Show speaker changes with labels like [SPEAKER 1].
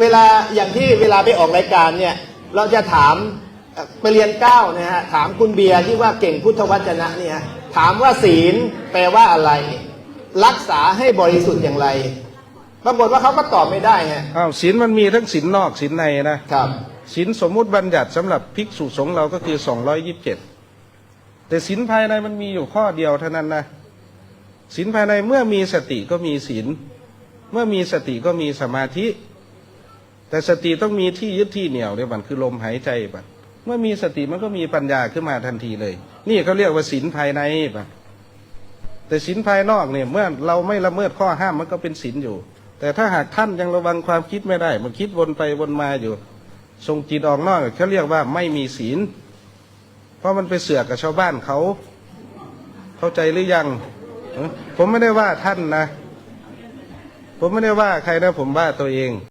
[SPEAKER 1] เวลาอย่างที่เวลาไปออกรายการเนี่ย เราจะถามเอ่อไปเรียนเก้านะฮะถามคุณเบียร์ที่ว่าเก่งพุทธวจนะเนี่ยฮะถามว่าศีลแปลว่าอะไร รักษาให้บริสุทธิ์อย่างไรปรากฏว่าเขาก็ตอบไม่ได้ฮะ
[SPEAKER 2] อ้าวศีลมันมีทั้งศีลนอกศีลในนะครับศีลสมมุติบัญญัติสำหรับภิกษุสงฆ์เราก็คือสองร้อยยิบเจ็ดแต่ศีลภายในมันมีอยู่ข้อเดียวเท่านั้นนะศีลภายในเมื่อมีสติก็มีศีลเมื่อมีสติก็มีสมาธิ แต่สติต้องมีที่ยึดที่เหนี่ยวเนี่ยมันคือลมหายใจบัดเมื่อมีสติมันก็มีปัญญาขึ้นมาทันทีเลย นี่เขาเรียกว่าศีลภายในบัดแต่ศีลภายนอกเนี่ยเมื่อเราไม่ละเมิดข้อห้ามมันก็เป็นศีลอยู่ แต่ถ้าหากท่านยังระวังความคิดไม่ได้ มันคิดวนไปวนมาอยู่ทรงจิตออกนอกเขาเรียกว่าไม่มีศีล เพราะมันไปเสือกกับชาวบ้านเขา เข้าใจหรือยัง ผมไม่ได้ว่าท่านนะ ผมไม่ได้ว่าใครนะผมว่าตัวเอง